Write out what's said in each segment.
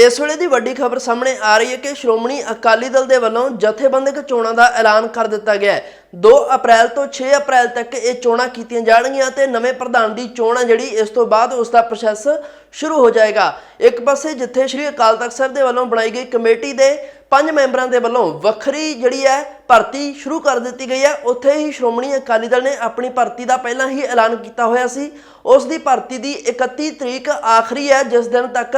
ਇਸ ਵੇਲੇ ਦੀ ਵੱਡੀ ਖਬਰ ਸਾਹਮਣੇ ਆ ਰਹੀ ਹੈ ਕਿ ਸ਼੍ਰੋਮਣੀ ਅਕਾਲੀ ਦਲ ਦੇ ਵੱਲੋਂ ਜਥੇਬੰਦਕ ਚੋਣਾਂ ਦਾ ਐਲਾਨ ਕਰ ਦਿੱਤਾ ਗਿਆ ਹੈ। 2 ਅਪ੍ਰੈਲ ਤੋਂ 6 ਅਪ੍ਰੈਲ ਤੱਕ ਇਹ ਚੋਣਾਂ ਕੀਤੀਆਂ ਜਾਣਗੀਆਂ ਤੇ ਨਵੇਂ ਪ੍ਰਧਾਨ ਦੀ ਚੋਣ ਹੈ ਜਿਹੜੀ ਇਸ ਤੋਂ ਬਾਅਦ ਉਸ ਦਾ ਪ੍ਰੋਸੈਸ ਸ਼ੁਰੂ ਹੋ ਜਾਏਗਾ। ਇੱਕ ਪਾਸੇ ਜਿੱਥੇ ਸ਼੍ਰੀ ਅਕਾਲ ਤਖਤ ਸਾਹਿਬ ਦੇ ਵੱਲੋਂ ਬਣਾਈ ਗਈ ਕਮੇਟੀ ਦੇ ਪੰਜ ਮੈਂਬਰਾਂ ਦੇ ਵੱਲੋਂ ਵੱਖਰੀ ਜਿਹੜੀ ਹੈ ਭਰਤੀ ਸ਼ੁਰੂ ਕਰ ਦਿੱਤੀ ਗਈ ਹੈ। ਉੱਥੇ ਹੀ ਸ਼੍ਰੋਮਣੀ ਅਕਾਲੀ ਦਲ ਨੇ ਆਪਣੀ ਭਰਤੀ ਦਾ ਪਹਿਲਾਂ ਹੀ ਐਲਾਨ ਕੀਤਾ ਹੋਇਆ ਸੀ। ਉਸ ਦੀ ਭਰਤੀ ਦੀ 31 ਤਰੀਕ ਆਖਰੀ ਹੈ, ਜਿਸ ਦਿਨ ਤੱਕ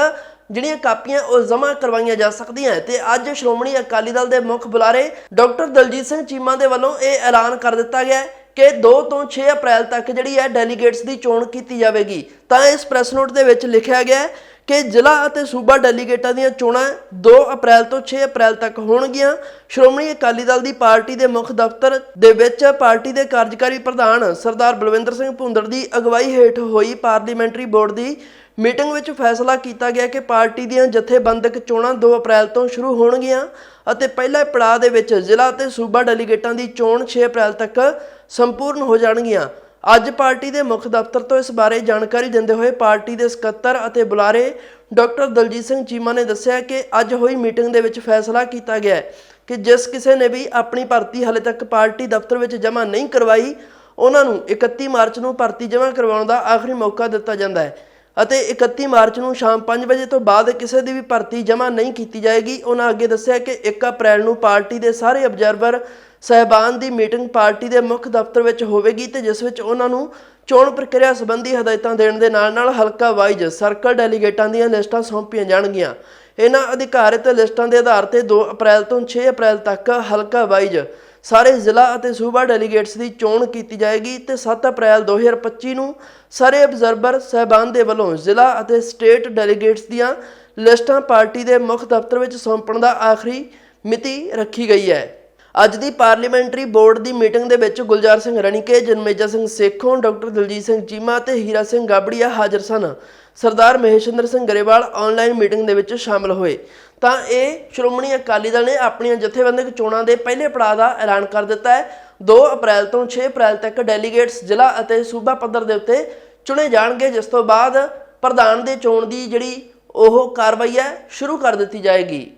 ਜਿਹੜੀਆਂ ਕਾਪੀਆਂ ਉਹ ਜਮ੍ਹਾਂ ਕਰਵਾਈਆਂ ਜਾ ਸਕਦੀਆਂ ਤੇ ਅੱਜ ਸ਼੍ਰੋਮਣੀ ਅਕਾਲੀ ਦਲ ਦੇ ਮੁੱਖ ਬੁਲਾਰੇ ਡਾਕਟਰ ਦਲਜੀਤ ਸਿੰਘ ਚੀਮਾ ਦੇ ਵੱਲੋਂ ਇਹ ਐਲਾਨ ਕਰ ਦਿੱਤਾ ਗਿਆ ਕਿ 2 ਤੋਂ 6 ਅਪ੍ਰੈਲ ਤੱਕ ਜਿਹੜੀ ਹੈ ਡੈਲੀਗੇਟਸ ਦੀ ਚੋਣ ਕੀਤੀ ਜਾਵੇਗੀ। ਤਾਂ ਇਸ ਪ੍ਰੈਸ ਨੋਟ ਦੇ ਵਿੱਚ ਲਿਖਿਆ ਗਿਆ ਹੈ ਕਿ ਜ਼ਿਲ੍ਹਾ ਅਤੇ ਸੂਬਾ ਡੈਲੀਗੇਟਾਂ ਦੀਆਂ ਚੋਣਾਂ 2 ਅਪ੍ਰੈਲ ਤੋਂ 6 ਅਪ੍ਰੈਲ ਤੱਕ ਹੋਣਗੀਆਂ। ਸ਼੍ਰੋਮਣੀ ਅਕਾਲੀ ਦਲ ਦੀ ਪਾਰਟੀ ਦੇ ਮੁੱਖ ਦਫ਼ਤਰ ਦੇ ਵਿੱਚ ਪਾਰਟੀ ਦੇ ਕਾਰਜਕਾਰੀ ਪ੍ਰਧਾਨ ਸਰਦਾਰ ਬਲਵਿੰਦਰ ਸਿੰਘ ਭੁੰਦੜ ਦੀ ਅਗਵਾਈ ਹੇਠ ਹੋਈ ਪਾਰਲੀਮੈਂਟਰੀ ਬੋਰਡ ਦੀ ਮੀਟਿੰਗ ਵਿੱਚ ਫੈਸਲਾ ਕੀਤਾ ਗਿਆ ਕਿ ਪਾਰਟੀ ਦੀਆਂ ਜਥੇਬੰਦਕ ਚੋਣਾਂ 2 ਅਪ੍ਰੈਲ ਤੋਂ ਸ਼ੁਰੂ ਹੋਣਗੀਆਂ ਅਤੇ ਪਹਿਲੇ ਪੜਾਅ ਦੇ ਵਿੱਚ ਜ਼ਿਲ੍ਹਾ ਤੇ ਸੂਬਾ ਡੈਲੀਗੇਟਾਂ ਦੀ ਚੋਣ 6 ਅਪ੍ਰੈਲ ਤੱਕ ਸੰਪੂਰਨ ਹੋ ਜਾਣਗੀਆਂ। ਅੱਜ ਪਾਰਟੀ ਦੇ ਮੁੱਖ ਦਫ਼ਤਰ ਤੋਂ ਇਸ ਬਾਰੇ ਜਾਣਕਾਰੀ ਦਿੰਦੇ ਹੋਏ ਪਾਰਟੀ ਦੇ ਸਕੱਤਰ ਅਤੇ ਬੁਲਾਰੇ ਡਾਕਟਰ ਦਲਜੀਤ ਸਿੰਘ ਚੀਮਾ ਨੇ ਦੱਸਿਆ ਕਿ ਅੱਜ ਹੋਈ ਮੀਟਿੰਗ ਦੇ ਵਿੱਚ ਫੈਸਲਾ ਕੀਤਾ ਗਿਆ ਹੈ ਕਿ ਜਿਸ ਕਿਸੇ ਨੇ ਵੀ ਆਪਣੀ ਭਰਤੀ ਹਾਲੇ ਤੱਕ ਪਾਰਟੀ ਦਫ਼ਤਰ ਵਿੱਚ ਜਮ੍ਹਾਂ ਨਹੀਂ ਕਰਵਾਈ, ਉਹਨਾਂ ਨੂੰ 31 ਮਾਰਚ ਨੂੰ ਭਰਤੀ ਜਮ੍ਹਾਂ ਕਰਵਾਉਣ ਦਾ ਆਖਰੀ ਮੌਕਾ ਦਿੱਤਾ ਜਾਂਦਾ ਹੈ ਅਤੇ 31 ਮਾਰਚ ਨੂੰ ਸ਼ਾਮ 5 ਵਜੇ ਤੋਂ ਬਾਅਦ ਕਿਸੇ ਦੀ ਵੀ ਭਰਤੀ ਜਮ੍ਹਾਂ ਨਹੀਂ ਕੀਤੀ ਜਾਏਗੀ। ਉਹਨਾਂ ਅੱਗੇ ਦੱਸਿਆ ਕਿ 1 ਅਪ੍ਰੈਲ ਨੂੰ ਪਾਰਟੀ ਦੇ ਸਾਰੇ ਅਬਜ਼ਰਵਰ ਸਹਿਬਾਨ ਦੀ ਮੀਟਿੰਗ ਪਾਰਟੀ ਦੇ ਮੁੱਖ ਦਫ਼ਤਰ ਵਿੱਚ ਹੋਵੇਗੀ ਤੇ ਜਿਸ ਵਿੱਚ ਉਹਨਾਂ ਨੂੰ ਚੋਣ ਪ੍ਰਕਿਰਿਆ ਸੰਬੰਧੀ ਹਦਾਇਤਾਂ ਦੇਣ ਦੇ ਨਾਲ-ਨਾਲ ਹਲਕਾ ਵਾਈਜ਼ ਸਰਕਲ ਡੈਲੀਗੇਟਾਂ ਦੀਆਂ ਲਿਸਟਾਂ ਸੌਂਪੀਆਂ ਜਾਣਗੀਆਂ। ਇਹਨਾਂ ਅਧਿਕਾਰਿਤ ਲਿਸਟਾਂ ਦੇ ਆਧਾਰ ਤੇ 2 ਅਪ੍ਰੈਲ ਤੋਂ 6 ਅਪ੍ਰੈਲ ਤੱਕ ਹਲਕਾ ਵਾਈਜ਼ ਸਾਰੇ ਜ਼ਿਲ੍ਹਾ ਅਤੇ ਸੂਬਾ ਡੈਲੀਗੇਟਸ ਦੀ ਚੋਣ ਕੀਤੀ ਜਾਏਗੀ ਤੇ 7 ਅਪ੍ਰੈਲ 2025 ਨੂੰ ਸਾਰੇ ਅਬਜ਼ਰਵਰ ਸਹਿਬਾਨ ਦੇ ਵੱਲੋਂ ਜ਼ਿਲ੍ਹਾ ਅਤੇ ਸਟੇਟ ਡੈਲੀਗੇਟਸ ਦੀਆਂ ਲਿਸਟਾਂ ਪਾਰਟੀ ਦੇ ਮੁੱਖ ਦਫ਼ਤਰ ਵਿੱਚ ਸੌਂਪਣ ਦਾ ਆਖਰੀ ਮਿਤੀ ਰੱਖੀ ਗਈ ਹੈ। ਅੱਜ ਦੀ ਪਾਰਲੀਮੈਂਟਰੀ ਬੋਰਡ ਦੀ ਮੀਟਿੰਗ ਦੇ ਵਿੱਚ ਗੁਲਜ਼ਾਰ ਸਿੰਘ ਰਣੀਕੇ, ਜਨਮੇਜਾ ਸਿੰਘ ਸੇਖੋਂ, ਡਾਕਟਰ ਦਲਜੀਤ ਸਿੰਘ ਚੀਮਾ ਤੇ ਹੀਰਾ ਸਿੰਘ ਗਾਬੜੀਆ ਹਾਜ਼ਰ ਸਨ। ਸਰਦਾਰ ਮਹੇਸ਼ਿੰਦਰ ਸਿੰਘ ਗਰੇਵਾਲ ਆਨਲਾਈਨ ਮੀਟਿੰਗ ਦੇ ਵਿੱਚ ਸ਼ਾਮਲ ਹੋਏ। ਤਾਂ ਇਹ ਸ਼੍ਰੋਮਣੀ ਅਕਾਲੀ ਦਲ ਨੇ ਆਪਣੀਆਂ ਜਥੇਬੰਦਕ ਚੋਣਾਂ ਦੇ ਪਹਿਲੇ ਪੜਾਅ ਦਾ ਐਲਾਨ ਕਰ ਦਿੱਤਾ ਹੈ। 2 ਅਪ੍ਰੈਲ ਤੋਂ 6 ਅਪ੍ਰੈਲ ਤੱਕ ਡੈਲੀਗੇਟਸ ਜ਼ਿਲ੍ਹਾ ਅਤੇ ਸੂਬਾ ਪੱਧਰ ਦੇ ਉੱਤੇ ਚੁਣੇ ਜਾਣਗੇ, ਜਿਸ ਤੋਂ ਬਾਅਦ ਪ੍ਰਧਾਨ ਦੇ ਚੋਣ ਦੀ ਜਿਹੜੀ ਉਹ ਕਾਰਵਾਈ ਹੈ, ਸ਼ੁਰੂ ਕਰ ਦਿੱਤੀ ਜਾਏਗੀ।